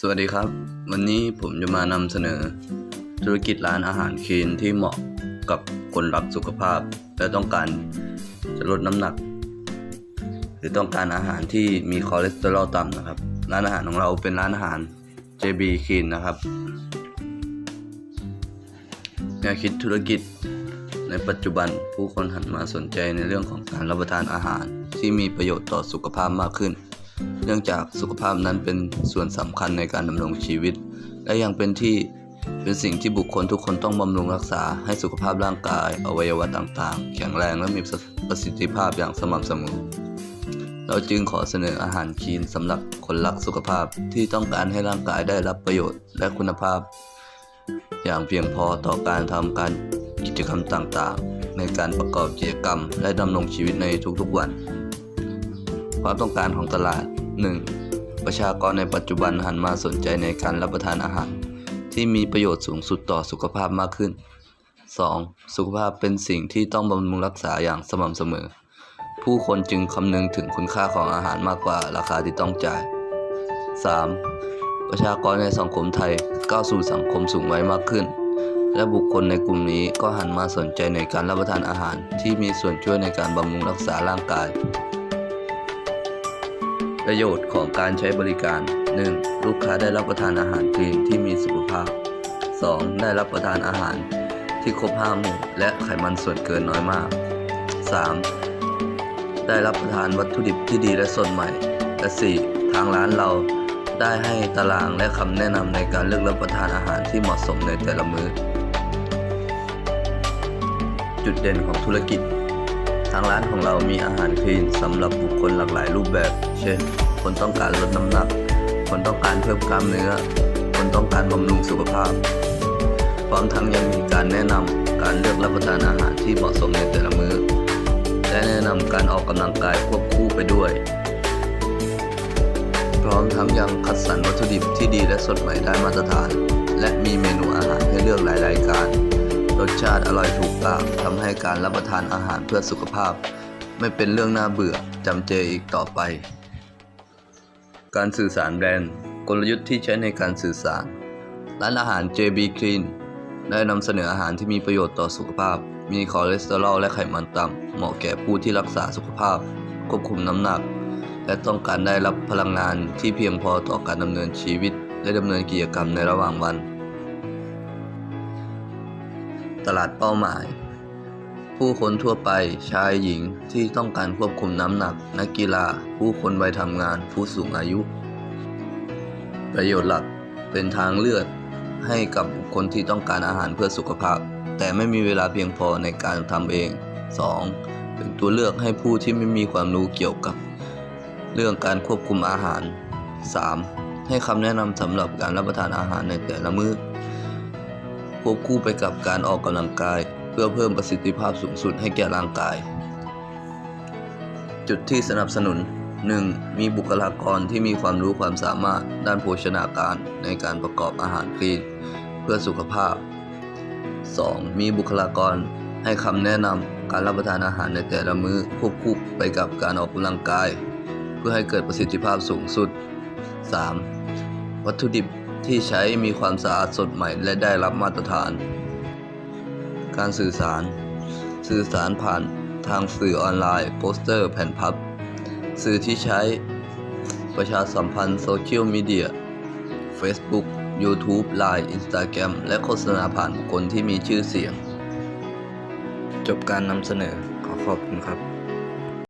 สวัสดีครับ วันนี้ผมจะมานำเสนอ ธุรกิจร้านอาหารคลีนที่เหมาะกับคนรักสุขภาพ และต้องการจะลดน้ำหนัก หรือต้องการอาหารที่มีคอเลสเตอรอลต่ำนะครับ ร้านอาหารของเราเป็นร้านอาหาร JB Clean นะครับแนวคิดธุรกิจในปัจจุบันผู้คนหันมาสนใจในเรื่องของการรับประทานอาหารที่มีประโยชน์ต่อสุขภาพมากขึ้น เนื่องจากสุขภาพนั้นเป็นส่วนสำคัญในการดำรงชีวิต และยังเป็นที่เป็นสิ่งที่บุคคลทุกคนต้องบำรุงรักษาให้สุขภาพร่างกาย อวัยวะต่างๆ แข็งแรงและมีประสิทธิภาพอย่างสม่ำเสมอ เราจึงขอเสนออาหารคีนสำหรับคนรักสุขภาพที่ต้องการให้ร่างกายได้รับประโยชน์และคุณภาพ อย่างเพียงพอต่อการทำการกิจกรรมต่างๆ ในการประกอบกิจกรรมและดำรงชีวิตในทุกๆวัน ความต้องการของตลาด 1. ประชากรในปัจจุบันหันมาสนใจในการรับประทานอาหาร ที่มีประโยชน์สูงสุดต่อสุขภาพมากขึ้น 2. สุขภาพเป็นสิ่งที่ต้องบำรุงรักษาอย่างสม่ำเสมอ ผู้คนจึงคำนึงถึงคุณค่าของอาหารมากกว่าราคาที่ต้องจ่าย 3. ประชากรในสังคมไทยก้าวสู่สังคมสูงวัยมากขึ้น และบุคคลในกลุ่มนี้ก็หันมาสนใจในการรับประทานอาหารที่มีส่วนช่วยในการบำรุงรักษาร่างกาย ประโยชน์ของการใช้บริการ 1. ลูกค้าได้รับประทานอาหารคลีนที่มีสุขภาพ 2. ได้รับประทานอาหารที่ครบห้าหมู่และไขมันส่วนเกินน้อยมาก 3. ได้รับประทานวัตถุดิบที่ดีและสดใหม่ และ 4. ทางร้านเราได้ให้ตารางและคำแนะนำในการเลือกรับประทานอาหารที่เหมาะสมในแต่ละมื้อ จุดเด่นของธุรกิจ ทางร้านของเรามีอาหารคลีนสำหรับบุคคลหลากหลายรูปแบบ เช่น คนต้องการลดน้ำหนัก คนต้องการเพิ่มกล้ามเนื้อ คนต้องการบำรุงสุขภาพ พร้อมทั้งยังมีการแนะนำการเลือกรับประทานอาหารที่เหมาะสมในแต่ละมื้อ และแนะนำการออกกำลังกายควบคู่ไปด้วย พร้อมทั้งยังคัดสรรวัตถุดิบที่ดีและสดใหม่ได้มาตรฐาน และมีเมนูอาหารให้เลือกหลายรายการ รสชาติอร่อยถูกปากทำให้การรับประทานอาหารเพื่อสุขภาพ ไม่เป็นเรื่องน่าเบื่อจำเจอีกต่อไป การสื่อสารแบรนด์ กลยุทธ์ที่ใช้ในการสื่อสาร ร้านอาหาร JB Clean ได้นำเสนออาหารที่มีประโยชน์ต่อสุขภาพ มีคอเลสเตอรอลและไขมันต่ำเหมาะแก่ผู้ที่รักษาสุขภาพ ควบคุมน้ำหนัก และต้องการได้รับพลังงานที่เพียงพอต่อการดำเนินชีวิต และดำเนินกิจกรรมในระหว่างวัน ตลาดเป้าหมาย ผู้คนทั่วไปชายหญิงที่ต้องการควบคุมน้ำหนัก นักกีฬา ผู้คนวัยทำงาน ผู้สูงอายุ ประโยชน์หลักเป็นทางเลือกให้กับบุคคลที่ต้องการอาหารเพื่อสุขภาพ แต่ไม่มีเวลาเพียงพอในการทำเอง 2. เป็นตัวเลือกให้ผู้ที่ไม่มีความรู้เกี่ยวกับ เรื่องการควบคุมอาหาร 3. ให้คำแนะนำสำหรับการรับประทานอาหารในแต่ละมื้อ ควบคู่ไปกับการออกกำลังกาย เพื่อเพิ่มประสิทธิภาพสูงสุดให้แก่ร่างกาย จุดที่สนับสนุน 1. มีบุคลากรที่มีความรู้ความสามารถด้านโภชนาการในการประกอบอาหารคลีนเพื่อสุขภาพ 2. มีบุคลากรให้คำแนะนำการรับประทานอาหารในแต่ละมื้อควบคู่ไปกับการออกกำลังกาย เพื่อให้เกิดประสิทธิภาพสูงสุด 3. วัตถุดิบ ที่ใช้มีความสะอาดสดใหม่และได้รับมาตรฐาน การสื่อสาร สื่อสารผ่านทางสื่อออนไลน์ โปสเตอร์ แผ่นพับ สื่อที่ใช้ประชาสัมพันธ์โซเชียลมีเดีย Facebook YouTube Line Instagram และโฆษณาผ่านบุคคลที่มีชื่อเสียง จบการนำเสนอขอขอบคุณครับ